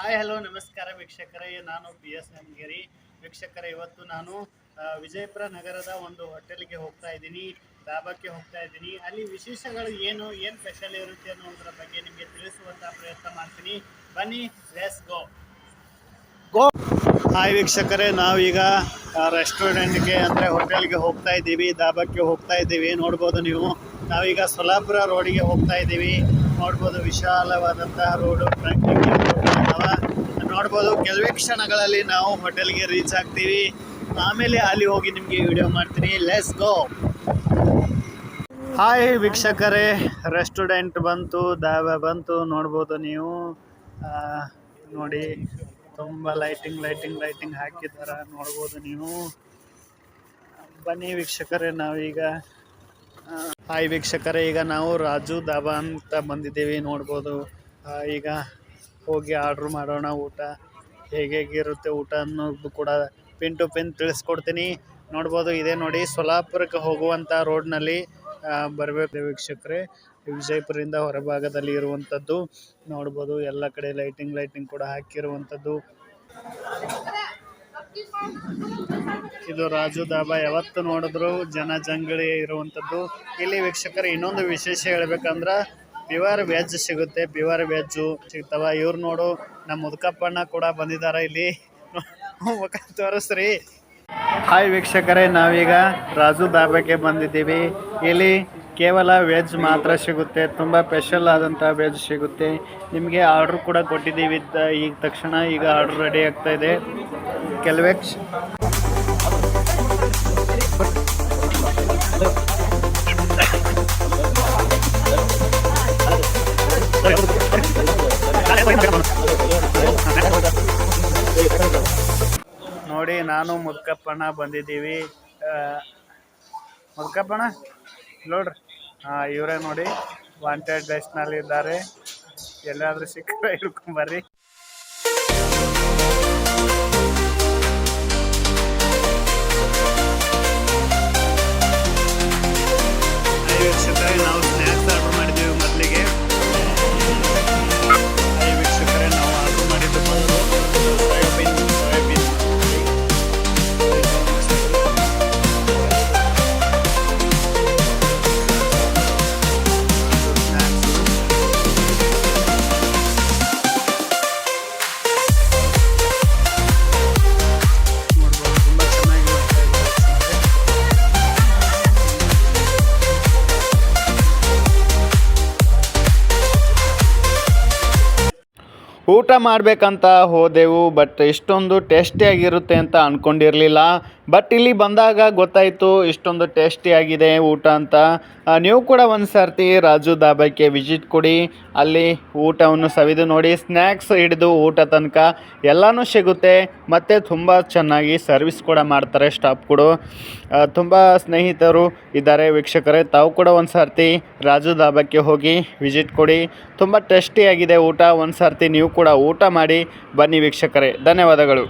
Hi, hello, ನಮಸ್ಕಾರ ವೀಕ್ಷಕರೇ. ನಾನು ಪಿ ಎಸ್ ನಮಗೇರಿ ವೀಕ್ಷಕರೇ, ಇವತ್ತು ನಾನು ವಿಜಯಪುರ ನಗರದ ಒಂದು ಹೋಟೆಲ್ಗೆ ಹೋಗ್ತಾ ಇದ್ದೀನಿ. ಡಾಬಾಕ್ಕೆ ಹೋಗ್ತಾ ಇದ್ದೀನಿ. ಅಲ್ಲಿ ವಿಶೇಷಗಳು ಏನು ಏನು ಸ್ಪೆಷಲ್ ಇರುತ್ತೆ ಅನ್ನೋದ್ರ ಬಗ್ಗೆ ನಿಮಗೆ ತಿಳಿಸುವಂಥ ಪ್ರಯತ್ನ ಮಾಡ್ತೀನಿ. ಬನ್ನಿ ಲೆಸ್ ಗೋ ಗೋ ಹಾಯ್ ವೀಕ್ಷಕರೇ, ನಾವೀಗ ರೆಸ್ಟೋರೆಂಟ್ಗೆ ಅಂದರೆ ಹೋಟೆಲ್ಗೆ ಹೋಗ್ತಾ ಇದ್ದೀವಿ. ದಾಬಾಕ್ಕೆ ಹೋಗ್ತಾ ಇದ್ದೀವಿ. ನೋಡ್ಬೋದು ನೀವು. ನಾವೀಗ ಸೊಲಾಪುರ ರೋಡಿಗೆ ಹೋಗ್ತಾ ಇದ್ದೀವಿ. ನೋಡ್ಬೋದು, ವಿಶಾಲವಾದಂತಹ ರೋಡು ಟ್ರಾಫಿಕ್ ನೋಡ್ಬೋದು. ಕೆಲವೇ ಕ್ಷಣಗಳಲ್ಲಿ ನಾವು ಹೋಟೆಲ್ಗೆ ರೀಚ್ ಆಗ್ತೀವಿ. ಆಮೇಲೆ ಅಲ್ಲಿ ಹೋಗಿ ನಿಮಗೆ ವಿಡಿಯೋ ಮಾಡ್ತೀನಿ. ಲೆಸ್ ಗೋ ಹಾಯ್ ವೀಕ್ಷಕರೇ ರೆಸ್ಟೋರೆಂಟ್ ಬಂತು ದಾಬಾ ಬಂತು, ನೋಡ್ಬೋದು ನೀವು. ನೋಡಿ, ತುಂಬ ಲೈಟಿಂಗ್ ಲೈಟಿಂಗ್ ಲೈಟಿಂಗ್ ಹಾಕಿದ್ದಾರೆ, ನೋಡ್ಬೋದು ನೀವು. ಬನ್ನಿ ವೀಕ್ಷಕರೇ, ನಾವೀಗ ಹಾಯ್ ವೀಕ್ಷಕರೇ, ಈಗ ನಾವು ರಾಜು ದಾಬಾ ಅಂತ ಬಂದಿದ್ದೀವಿ, ನೋಡ್ಬೋದು. ಈಗ ಹೋಗಿ ಆರ್ಡ್ರ್ ಮಾಡೋಣ ಊಟ. ಹೇಗೆ ಹೇಗಿರುತ್ತೆ ಊಟ ಅನ್ನೋದು ಕೂಡ ಪಿನ್ ಟು ಪಿನ್ ತಿಳಿಸ್ಕೊಡ್ತೀನಿ. ನೋಡ್ಬೋದು, ಇದೇ ನೋಡಿ ಸೊಲಾಪುರಕ್ಕೆ ಹೋಗುವಂಥ ರೋಡ್ನಲ್ಲಿ ಬರಬೇಕು ವೀಕ್ಷಕರೇ. ವಿಜಯಪುರದಿಂದ ಹೊರಭಾಗದಲ್ಲಿ ಇರುವಂಥದ್ದು, ನೋಡ್ಬೋದು, ಎಲ್ಲ ಕಡೆ ಲೈಟಿಂಗ್ ಲೈಟಿಂಗ್ ಕೂಡ ಹಾಕಿರುವಂಥದ್ದು. ಇದು ರಾಜು ದಾಬಾ. ಯಾವತ್ತು ನೋಡಿದ್ರು ಜನ ಜಂಗಳಿ ಇರುವಂಥದ್ದು. ಇಲ್ಲಿ ವೀಕ್ಷಕರು ಇನ್ನೊಂದು ವಿಶೇಷ ಹೇಳ್ಬೇಕಂದ್ರ ಪ್ಯೂರ್ ವೆಜ್ ಸಿಗುತ್ತೆ. ಪ್ಯೂರ್ ವೆಜ್ ಸಿಗ್ತಾವ. ಇವ್ರು ನೋಡು, ನಮ್ಮ ಮುದುಕಪ್ಪಣ್ಣ ಕೂಡ ಬಂದಿದಾರ ಇಲ್ಲಿ. ತೋರಿಸ್ರಿ. ಹಾಯ್ ವೀಕ್ಷಕರೇ, ನಾವೀಗ ರಾಜು ದಾಬಾಕ್ಕೆ ಬಂದಿದ್ದೀವಿ. ಇಲ್ಲಿ ಕೇವಲ ವೆಜ್ ಮಾತ್ರ ಸಿಗುತ್ತೆ. ತುಂಬ ಸ್ಪೆಷಲ್ ಆದಂಥ ವೆಜ್ ಸಿಗುತ್ತೆ. ನಿಮಗೆ ಆರ್ಡ್ರ್ ಕೂಡ ಕೊಟ್ಟಿದ್ದೀವಿ. ಈಗ ತಕ್ಷಣ ಈಗ ಆರ್ಡ್ರ್ ರೆಡಿ ಆಗ್ತಾ ಇದೆ. ಕೆಲವೇ ನೋಡಿ, ನಾನು ಮುದ್ಕಪ್ಪಣ್ಣ ಬಂದಿದ್ದೀವಿ. ಮುದ್ಕಪ್ಪಣ್ಣ, ನೋಡ್ರಿ. ಹಾಂ ಇವರೇ ನೋಡಿ ವಾಂಟೆಡ್ ಲಿಸ್ಟ್ನಲ್ಲಿ ಇದ್ದಾರೆ ಎಲ್ಲಾದರೂ ಸಿಕ್ಕರೆ ಹಿಡ್ಕೊಂಬರ್ರಿ ಊಟ ಮಾಡಬೇಕಂತ ಹೋದೆವು ಬಟ್ ಇಷ್ಟೊಂದು ಟೇಸ್ಟಿಯಾಗಿರುತ್ತೆ ಅಂತ ಅಂದ್ಕೊಂಡಿರಲಿಲ್ಲ ಬಟ್ ಇಲ್ಲಿ ಬಂದಾಗ ಗೊತ್ತಾಯಿತು, ಇಷ್ಟೊಂದು ಟೇಸ್ಟಿಯಾಗಿದೆ ಊಟ ಅಂತ. ನೀವು ಕೂಡ ಒಂದು ಸರ್ತಿ ರಾಜು ದಾಬಾಕ್ಕೆ ವಿಸಿಟ್ ಕೊಡಿ. ಅಲ್ಲಿ ಊಟವನ್ನು ಸವಿದು ನೋಡಿ ಸ್ನ್ಯಾಕ್ಸ್ ಹಿಡಿದು ಊಟ ತನಕ ಎಲ್ಲನೂ ಸಿಗುತ್ತೆ. ಮತ್ತು ತುಂಬ ಚೆನ್ನಾಗಿ ಸರ್ವಿಸ್ ಕೂಡ ಮಾಡ್ತಾರೆ ಸ್ಟಾಪ್ ಕೂಡ. ತುಂಬ ಸ್ನೇಹಿತರು ಇದ್ದಾರೆ ವೀಕ್ಷಕರೇ, ತಾವು ಕೂಡ ಒಂದು ಸರ್ತಿ ರಾಜು ದಾಬಾಕ್ಕೆ ಹೋಗಿ ವಿಸಿಟ್ ಕೊಡಿ. ತುಂಬ ಟೇಸ್ಟಿಯಾಗಿದೆ ಊಟ. ಒಂದು ಸರ್ತಿ ನೀವು ಕೂಡ ಊಟ ಮಾಡಿ ಬನ್ನಿ ವೀಕ್ಷಕರೇ. ಧನ್ಯವಾದಗಳು.